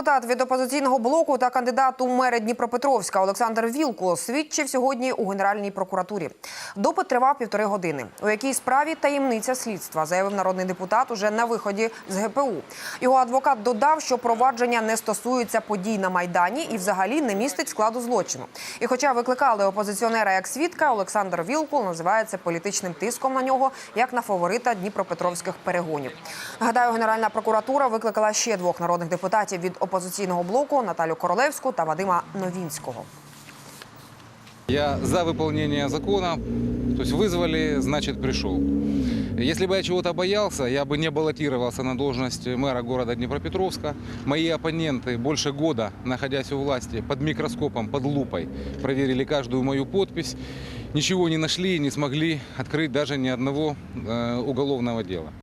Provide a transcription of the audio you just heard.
Депутат від опозиційного блоку та кандидат у мери Дніпропетровська Олександр Вілкул свідчив сьогодні у Генеральній прокуратурі. Допит тривав півтори години. У якій справі таємниця слідства, заявив народний депутат уже на виході з ГПУ. Його адвокат додав, що провадження не стосується подій на майдані і взагалі не містить складу злочину. І, хоча викликали опозиціонера як свідка, Олександр Вілкул називає це політичним тиском на нього як на фаворита дніпропетровських перегонів. Нагадаю, Генеральна прокуратура викликала ще двох народних депутатів від опозиційного блоку Наталю Королевську та Вадима Новінського. Я за выполнение закона, то есть вызвали, значит пришел. Если бы я чего-то боялся, я бы не баллотировался на должность мэра города Днепропетровска. Мои оппоненты больше года, находясь у власти, под микроскопом, под лупой, проверили каждую мою подпись. Ничего не нашли и не смогли открыть даже ни одного э, уголовного дела.